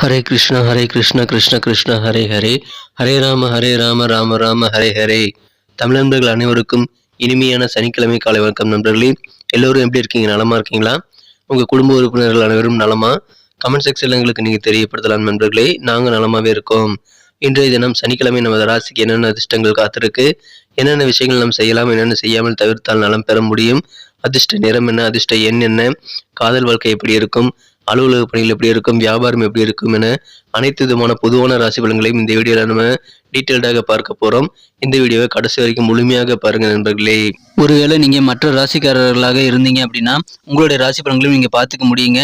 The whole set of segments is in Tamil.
ஹரே கிருஷ்ண ஹரே கிருஷ்ண கிருஷ்ண கிருஷ்ண ஹரே ஹரே. ஹரே ராம ஹரே ராம ராம ராம ஹரே ஹரே. தமிழ் நண்பர்கள் அனைவருக்கும் இனிமையான சனிக்கிழமை காலை வணக்கம் நண்பர்களே. எல்லோரும் எப்படி இருக்கீங்க? நலமா இருக்கீங்களா? உங்க குடும்ப உறுப்பினர்கள் அனைவரும் நலமா? கமெண்ட் செக்ஷன்ல எங்களுக்கு நீங்க தெரியப்படுத்தலாம் நண்பர்களே. நாங்க நலமாவே இருக்கோம். இன்றைய தினம் சனிக்கிழமை நமது ராசிக்கு என்னென்ன அதிர்ஷ்டங்கள் காத்திருக்கு? என்னென்ன விஷயங்கள் நாம் செய்யலாம்? என்னென்ன செய்யாமல் தவிர்த்தால் நலம் பெற முடியும்? அதிர்ஷ்ட நிறம் என்ன? அதிர்ஷ்ட எண் என்ன? காதல் வாழ்க்கை எப்படி இருக்கும்? அலுவலக பணிகள் எப்படி இருக்கும் வியாபாரம் எப்படி இருக்கும் என அனைத்து விதமான பொதுவான ராசி பலன்களையும் இந்த வீடியோவில் நம்ம டீட்டெயில்டாக பார்க்க போகிறோம் இந்த வீடியோவை கடைசி வரைக்கும் முழுமையாக பாருங்கள் நண்பர்களே. ஒருவேளை நீங்கள் மற்ற ராசிக்காரர்களாக இருந்தீங்க அப்படின்னா உங்களுடைய ராசி பலன்களையும் நீங்கள் பார்த்துக்க முடியுங்க.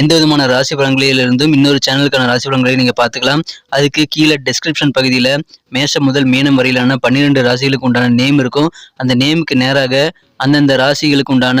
எந்த விதமான ராசி பலன்களிலிருந்தும் இன்னொரு சேனலுக்கான ராசி பலன்களையும் நீங்கள் பார்த்துக்கலாம். அதுக்கு கீழே டெஸ்கிரிப்ஷன் பகுதியில் மேஷம் முதல் மீனம் வரையிலான பன்னிரெண்டு ராசிகளுக்கு உண்டான நேம் இருக்கும். அந்த நேமுக்கு நேராக அந்தந்த ராசிகளுக்கு உண்டான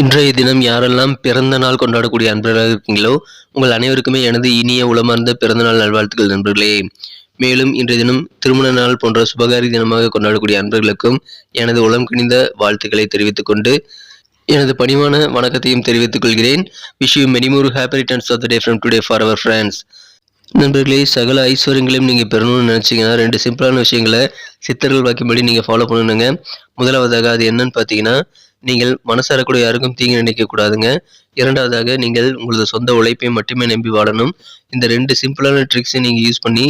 இன்றைய தினம் யாரெல்லாம் பிறந்த நாள் கொண்டாடக்கூடிய அன்பர்களாக இருக்கீங்களோ உங்கள் அனைவருக்குமே எனது இனிய உளமார்ந்த பிறந்த நாள் நல்வாழ்த்துக்கள் நண்பர்களே. மேலும் இன்றைய தினம் திருமண நாள் போன்ற சுபகாரி தினமாக கொண்டாடக்கூடிய அன்பர்களுக்கும் எனது உளம் கிணிந்த வாழ்த்துக்களை தெரிவித்துக் கொண்டு எனது பணிவான வணக்கத்தையும் தெரிவித்துக் கொள்கிறேன். Wish you many more happy returns of the day from today for our friends நண்பர்களே சகல ஐஸ்வர்யங்களையும் நீங்கள் பெறணும்னு நினச்சிங்கன்னா ரெண்டு சிம்பிளான விஷயங்களை சித்தர்கள் வாக்கியபடி நீங்கள் ஃபாலோ பண்ணணுங்க. முதலாவதாக அது என்னன்னு பார்த்தீங்கன்னா நீங்கள் மனசரக்கூடிய யாருக்கும் தீங்கு நினைக்கக்கூடாதுங்க இரண்டாவதாக நீங்கள் உங்களது சொந்த உழைப்பை மட்டுமே நம்பி வாழணும். இந்த ரெண்டு சிம்பிளான ட்ரிக்ஸை நீங்கள் யூஸ் பண்ணி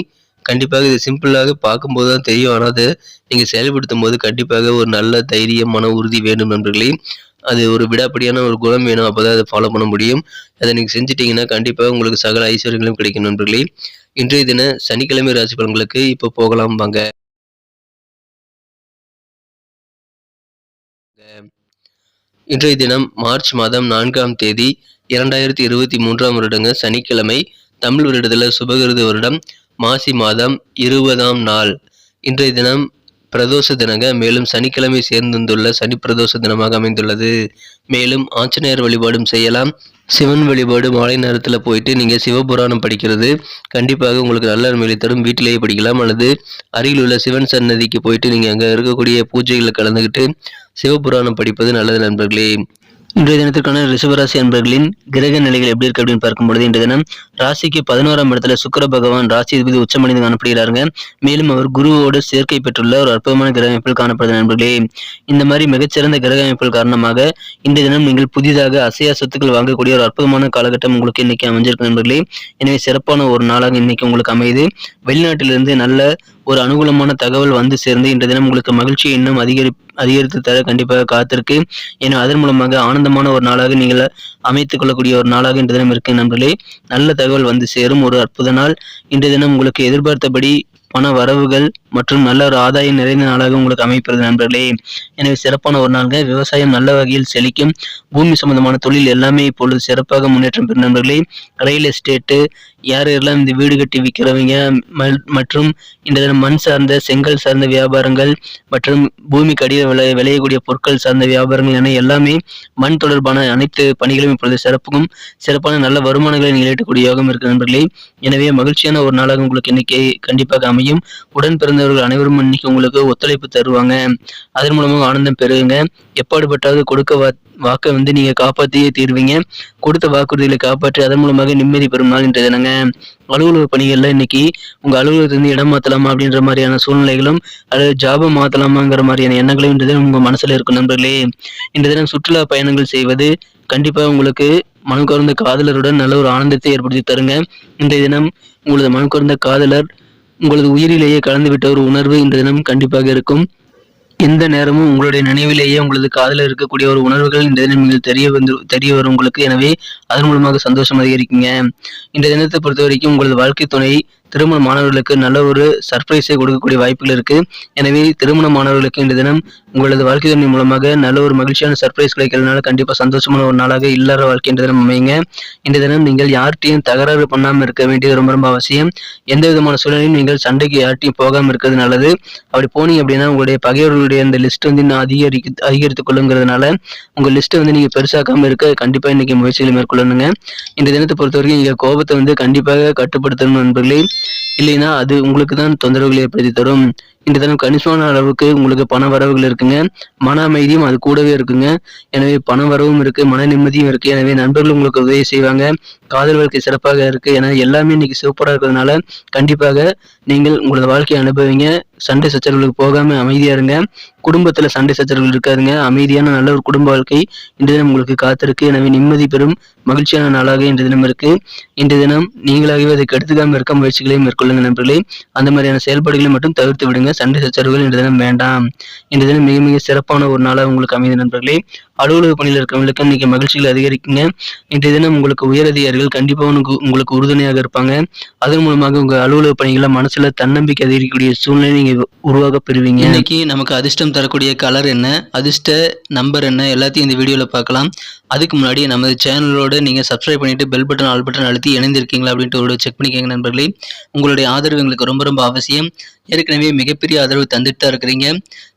கண்டிப்பாக இது சிம்பிளாக பார்க்கும்போது தான் தெரியும். ஆனால் அதை நீங்கள் செயல்படுத்தும் போது கண்டிப்பாக ஒரு நல்ல தைரியம் மன உறுதி வேண்டும் நண்பர்களே. அது ஒரு விடாப்படியான ஒரு குணம் வேணும். அப்போ தான் அதை ஃபாலோ பண்ண முடியும். அதை நீங்கள் செஞ்சிட்டிங்கன்னா கண்டிப்பாக உங்களுக்கு சகல ஐஸ்வர்யங்களும் கிடைக்கும் நண்பர்களே. இன்றைய தின சனிக்கிழமை ராசி பலன்களுக்கு இப்போ போகலாம் வாங்க. இன்றைய தினம் மார்ச் மாதம் நான்காம் தேதி இரண்டாயிரத்தி இருபத்தி மூன்றாம் வருடங்க சனிக்கிழமை தமிழ் வருடத்தில் சுபகிருத வருடம் மாசி மாதம் இருபதாம் நாள். இன்றைய தினம் பிரதோஷ தினங்க மேலும் சனிக்கிழமை சேர்ந்துள்ள சனி பிரதோஷ தினமாக அமைந்துள்ளது. மேலும் ஆஞ்சநேயர் வழிபாடும் செய்யலாம். சிவன் வழிபாடு மாலை நேரத்தில் போயிட்டு நீங்கள் சிவபுராணம் படிக்கிறது கண்டிப்பாக உங்களுக்கு நல்ல நன்மைகளை தரும். வீட்டிலேயே படிக்கலாம். அல்லது அருகில் உள்ள சிவன் சன்னதிக்கு போயிட்டு நீங்கள் அங்கே இருக்கக்கூடிய பூஜைகளில் கலந்துக்கிட்டு சிவபுராணம் படிப்பது நல்லது நண்பர்களே. இன்றைய தினத்திற்கான ரிஷபராசி அன்பர்களின் கிரக நிலைகள் எப்படி இருக்கு அப்படின்னு பார்க்கும்பொழுது இன்றைய தினம் ராசிக்கு பதினோராம் இடத்துல சுக்கர பகவான் ராசி அதிபதி உச்சமடைந்து காணப்படுகிறாருங்க. மேலும் அவர் குருவோடு சேர்க்கை பெற்றுள்ள ஒரு அற்புதமான கிரக அமைப்பில் காணப்படுது நண்பர்களே. இந்த மாதிரி மிகச்சிறந்த கிரக அமைப்புகள் காரணமாக இன்றைய தினம் நீங்கள் புதிதாக அசையா சொத்துக்கள் வாங்கக்கூடிய ஒரு அற்புதமான காலகட்டம் உங்களுக்கு இன்னைக்கு அமைஞ்சிருக்கு நண்பர்களே. எனவே சிறப்பான ஒரு நாளாக இன்னைக்கு உங்களுக்கு அமையுது. வெளிநாட்டிலிருந்து நல்ல ஒரு அனுகூலமான தகவல் வந்து சேர்ந்து இன்றைய தினம் உங்களுக்கு மகிழ்ச்சியை இன்னும் அதிகரி அதிகரித்து தர கண்டிப்பாக காத்திருக்கு. ஏன்னா அதன் மூலமாக ஆனந்தமான ஒரு நாளாக நீங்கள் அமைத்துக் கொள்ளக்கூடிய ஒரு நாளாக இன்றைய தினம் இருக்கு நண்பர்களே. நல்ல தகவல் வந்து சேரும். ஒரு அற்புத நாள். இன்றைய தினம் உங்களுக்கு எதிர்பார்த்தபடி பண வரவுகள் மற்றும் நல்ல ஒரு ஆதாயம் நிறைந்த நாளாக உங்களுக்கு அமைப்பது நண்பர்களே. எனவே சிறப்பான ஒரு நாள்கள் விவசாயம் நல்ல வகையில் செழிக்கும். பூமி சம்பந்தமான தொழில் எல்லாமே இப்பொழுது சிறப்பாக முன்னேற்றம் பெறும் நண்பர்களே. ரியல் எஸ்டேட்டு யார் யாரெல்லாம் இந்த வீடு கட்டி விற்கிறவங்க மற்றும் இந்த தினம் மண் சார்ந்த செங்கல் சார்ந்த வியாபாரங்கள் மற்றும் பூமிக்கு அடியில் விளை விளையக்கூடிய பொருட்கள் சார்ந்த வியாபாரங்கள் என எல்லாமே மண் தொடர்பான அனைத்து பணிகளும் இப்பொழுது சிறப்புக்கும் சிறப்பான நல்ல வருமானங்களை நிகழ்த்தக்கூடிய யோகம் இருக்கு நண்பர்களே. எனவே மகிழ்ச்சியான ஒரு நாளாக உங்களுக்கு இன்னைக்கு கண்டிப்பாக அமையும். உடன் பிறந்தவர்கள் அனைவரும் இன்னைக்கு உங்களுக்கு ஒத்துழைப்பு தருவாங்க. அதன் மூலமாக ஆனந்தம் பெறுவீங்க. எப்பாடுபட்டாவது கொடுக்க வா வாக்கை வந்து நீங்க காப்பாற்றியே தீர்வீங்க. கொடுத்த வாக்குறுதிகளை காப்பாற்றி அதன் மூலமாக நிம்மதி பெறும் நாள் இன்றைய தினங்க. அலுவலக பணிகள்ல இன்னைக்கு உங்க அலுவலகத்திலிருந்து இடம் மாத்தலாமா அப்படின்ற மாதிரியான சூழ்நிலைகளும் அல்லது ஜாபம் மாத்தலாமாங்கிற மாதிரியான எண்ணங்களும் இன்றைய தினம் உங்க மனசுல இருக்கும் நண்பர்களே. இன்றைய தினம் சுற்றுலா பயணங்கள் செய்வது கண்டிப்பா உங்களுக்கு மனு கவர்ந்த காதலருடன் நல்ல ஒரு ஆனந்தத்தை ஏற்படுத்தி தருங்க. இன்றைய தினம் உங்களது மனு கவர்ந்த காதலர் உங்களது உயிரிலேயே கலந்துவிட்ட ஒரு உணர்வு இந்த தினம் கண்டிப்பாக இருக்கும். எந்த நேரமும் உங்களுடைய நினைவிலேயே உங்களது காதில் இருக்கக்கூடிய ஒரு உணர்வுகள் இந்த தினம் நீங்கள் தெரிய வந்து தெரிய வரும் உங்களுக்கு. எனவே அதன் மூலமாக சந்தோஷம் அதிகரிக்குங்க. இந்த தினத்தை பொறுத்த வரைக்கும் உங்களது வாழ்க்கை துணை திருமண மாணவர்களுக்கு நல்ல ஒரு சர்ப்ரைஸை கொடுக்கக்கூடிய வாய்ப்புகள் இருக்கு. எனவே திருமண மாணவர்களுக்கு இந்த தினம் உங்களது வாழ்க்கை துணை மூலமாக நல்ல ஒரு மகிழ்ச்சியான சர்ப்ரைஸ் கிடைக்கிறதுனால கண்டிப்பாக சந்தோஷமான ஒரு நாளாக இல்லற வாழ்க்கை இன்று தினம் அமைங்க இன்று தினம் நீங்கள் யார்கிட்டையும் தகராறு பண்ணாமல் இருக்க வேண்டியது ரொம்ப ரொம்ப அவசியம். எந்த விதமான சூழ்நிலையும் நீங்கள் சண்டைக்கு யார்ட்டையும் போகாமல் இருக்கிறது நல்லது. அப்படி போனீங்க அப்படின்னா உங்களுடைய பகைவர்களுடைய அந்த லிஸ்ட் வந்து இன்னும் அதிகரிக்க அதிகரித்து கொள்ளுங்கிறதுனால உங்கள் லிஸ்ட்டை வந்து நீங்கள் பெருசாக்காமல் இருக்க கண்டிப்பாக இன்னைக்கு முயற்சிகளை மேற்கொள்ளணுங்க. இந்த தினத்தை பொறுத்த வரைக்கும் கோபத்தை வந்து கண்டிப்பாக கட்டுப்படுத்தணும் நண்பர்களே. இல்லைன்னா அது உங்களுக்கு தான் தொந்தரவுகளை ஏற்படுத்தி தரும். இந்த தினம் கணிசமான அளவுக்கு உங்களுக்கு பண வரவுகள் இருக்குங்க. மன அமைதியும் அது கூடவே இருக்குங்க. எனவே பண வரவும் இருக்கு மன நிம்மதியும் இருக்கு. எனவே நண்பர்கள் உங்களுக்கு உதவி செய்வாங்க. காதல் வாழ்க்கை சிறப்பாக இருக்கு. ஏன்னா எல்லாமே இன்னைக்கு சூப்பரா இருக்கிறதுனால கண்டிப்பாக நீங்கள் உங்களோட வாழ்க்கையை அனுபவிங்க. சண்டை சச்சரவுகளுக்கு போகாம அமைதியா இருங்க. குடும்பத்துல சண்டை சச்சரவுகள் இருக்காதுங்க. அமைதியான நல்ல ஒரு குடும்ப வாழ்க்கை இன்று தினம் உங்களுக்கு காத்திருக்கு. எனவே நிம்மதி பெறும். மகிழ்ச்சியான நாளாக இன்று தினம் இருக்கு. இன்று தினம் நீங்களாகவே அதை கெடுத்துக்காம இருக்க முயற்சிகளை மேற்கொள்ளுங்க நண்பர்களே. அந்த மாதிரியான செயல்பாடுகளை மட்டும் தவிர்த்து விடுங்க. சண்டை சச்சரவுகள் இன்று தினம் வேண்டாம். இன்று தினம் மிக மிக சிறப்பான ஒரு நாளாக உங்களுக்கு அமைதி நண்பர்களே. அலுவலக பணியில் இருக்கவங்களுக்கு இன்னைக்கு மகிழ்ச்சிகள் அதிகரிக்குங்க. இன்றைய தினம் உங்களுக்கு உயரதிகாரிகள் கண்டிப்பாக உங்களுக்கு உங்களுக்கு உறுதுணையாக இருப்பாங்க. அதன் மூலமாக உங்க அலுவலக பணிகளை மனசுல தன்னம்பிக்கை அதிகரிக்கக்கூடிய சூழ்நிலை நீங்க உருவாக பெறுவீங்க. இன்னைக்கு நமக்கு அதிர்ஷ்டம் தரக்கூடிய கலர் என்ன அதிர்ஷ்ட நம்பர் என்ன எல்லாத்தையும் இந்த வீடியோல பார்க்கலாம். அதுக்கு முன்னாடி நமது சேனலோட நீங்க சப்ஸ்கிரைப் பண்ணிட்டு பெல் பட்டன் ஆல் பட்டன் அழுத்தி இணைந்திருக்கீங்களா அப்படின்ட்டு ஒரு செக் பண்ணிக்கோங்க நண்பர்களே. உங்களுடைய ஆதரவு எங்களுக்கு ரொம்ப ரொம்ப அவசியம். ஏற்கனவே மிகப்பெரிய ஆதரவு தந்துட்டு தான் இருக்கிறீங்க.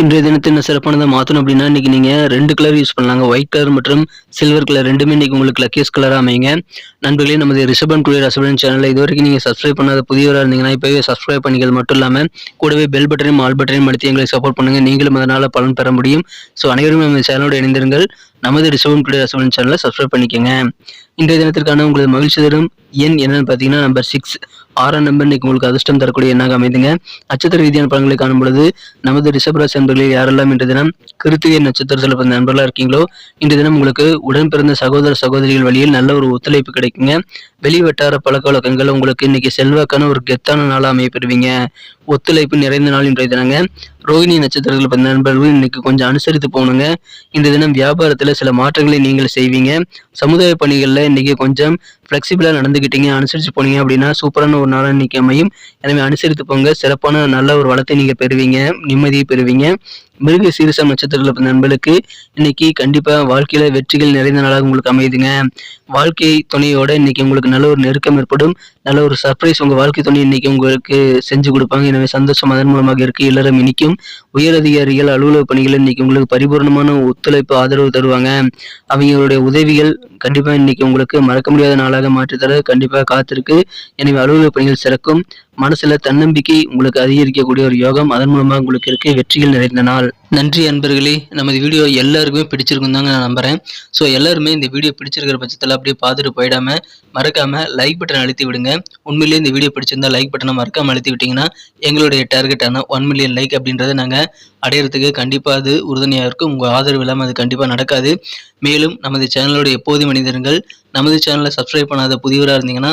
இன்றைய தினத்தை என்ன சிறப்பானதை மாற்றணும் அப்படின்னா இன்னைக்கு நீங்க ரெண்டு கலர் யூஸ் பண்ணலாங்க. ஒயிட் கலர் மற்றும் சில்வர் கலர் ரெண்டுமே இன்னைக்கு உங்களுக்கு லக்கியஸ் கலராக அமைங்க நண்பர்களே நமது ரிஷபன் குளிர் ரசபன் சேனலை இது வரைக்கும் நீங்கள் சப்ஸ்கிரைப் பண்ணாத புதியவராக இருந்தீங்கன்னா இப்போவே சப்ஸ்கிரைப் பண்ணிக்கிறது மட்டும் இல்லாமல் கூடவே பெல் பட்டனையும் ஆல் பட்டனையும் அழுத்தி எங்களை சப்போர்ட் பண்ணுங்க. நீங்களும் அதனால பலன் பெற முடியும். ஸோ அனைவரும் நம்ம சேனலோடு இணைந்திருங்கள். நமது ரிஷபன் குளிர் ரசபன் சேனலை சப்ஸ்கிரைப் பண்ணிக்கோங்க. இன்றைய தினத்திற்கான உங்களது மகிழ்ச்சி தரும் எண் என்னன்னு பார்த்தீங்கன்னா நம்பர் சிக்ஸ் ஆறாம் நம்பர் இன்னைக்கு உங்களுக்கு அதிர்ஷ்டம் தரக்கூடிய எண்ணாக அமைதுங்க. நட்சத்திர ரீதியான பலன்களை காணும் பொழுது நமது ரிஷபராசி நண்பர்களில் யாரெல்லாம் இன்று தினம் கிருத்திகை நட்சத்திரத்தில் பிறந்த நண்பர்களாக இருக்கீங்களோ இன்று தினம் உங்களுக்கு உடன் பிறந்த சகோதர சகோதரிகள் வழியில் நல்ல ஒரு ஒத்துழைப்பு கிடைக்குங்க. வெளி வட்டார பழக்க வழக்கங்கள் உங்களுக்கு இன்னைக்கு செல்வாக்கான ஒரு கெத்தான நாளாக அமையப்பெறுவீங்க. ஒத்துழைப்பு நிறைந்த நாள் இன்றைய தினங்க. ரோகிணி நட்சத்திரத்தில் பிறந்த நண்பர்கள் இன்னைக்கு கொஞ்சம் அனுசரித்து போகணுங்க. இந்த தினம் வியாபாரத்தில் சில மாற்றங்களை நீங்கள் செய்வீங்க. சமுதாய பணிகளில் இன்னைக்கு கொஞ்சம் ஃப்ளெக்சிபிளாக நடந்துக்கிட்டீங்க அனுசரித்து போனீங்க அப்படின்னா சூப்பரான ஒரு நாளாக இன்னைக்கு அமையும். எனவே அனுசரித்து போங்க. சிறப்பான நல்ல ஒரு வளத்தை நீங்கள் பெறுவீங்க. நிம்மதியை பெறுவீங்க. மிருக சீரிசம் நட்சத்திரத்தில் பிறந்த நண்பர்களுக்கு இன்னைக்கு கண்டிப்பாக வாழ்க்கையில் வெற்றிகள் நிறைந்த நாளாக உங்களுக்கு அமையுதுங்க. வாழ்க்கை துணையோட இன்னைக்கு உங்களுக்கு நல்ல ஒரு நெருக்கம் ஏற்படும். நல்ல ஒரு சர்ப்ரைஸ் உங்கள் வாழ்க்கை துணை இன்னைக்கு உங்களுக்கு செஞ்சு கொடுப்பாங்க. எனவே சந்தோஷம் அதன் மூலமாக இருக்கு. எல்லாரும் இனிக்கும் உயர் அதிகாரிகள் அலுவலக பணிகள் இன்னைக்கு உங்களுக்கு பரிபூர்ணமான ஒத்துழைப்பு ஆதரவு தருவாங்க. அவங்களுடைய உதவிகள் கண்டிப்பாக இன்னைக்கு உங்களுக்கு மறக்க முடியாத நாளாக மாற்றித்தர கண்டிப்பாக காத்திருக்கு. எனவே அலுவலக பணிகள் சிறக்கும். மனசுல தன்னம்பிக்கை உங்களுக்கு அதிகரிக்கக்கூடிய ஒரு யோகம் அதன் மூலமாக உங்களுக்கு இருக்க வெற்றிகள் நிறைந்த நாள். நன்றி அன்பர்களே. நமது வீடியோ எல்லாருக்குமே பிடிச்சிருக்கும் தாங்க நான் நம்புறேன். ஸோ எல்லாருமே இந்த வீடியோ பிடிச்சிருக்கிற பட்சத்தில் அப்படியே பார்த்துட்டு போயிடாம மறக்காம லைக் பட்டன் அழுத்தி விடுங்க. உண்மையிலேயே இந்த வீடியோ பிடிச்சிருந்தா லைக் பட்டனை மறக்காம அழுத்தி விட்டீங்கன்னா எங்களுடைய டார்கெட்டான ஒன் மில்லியன் லைக் அப்படின்றத நாங்கள் அடையிறதுக்கு கண்டிப்பாக அது உறுதுணையாக இருக்கும். உங்கள் ஆதரவு இல்லாமல் அது கண்டிப்பாக நடக்காது. மேலும் நமது சேனலோட எப்போது மனிதர்கள் நமது சேனலை சப்ஸ்கிரைப் பண்ணாத புதியவராக இருந்தீங்கன்னா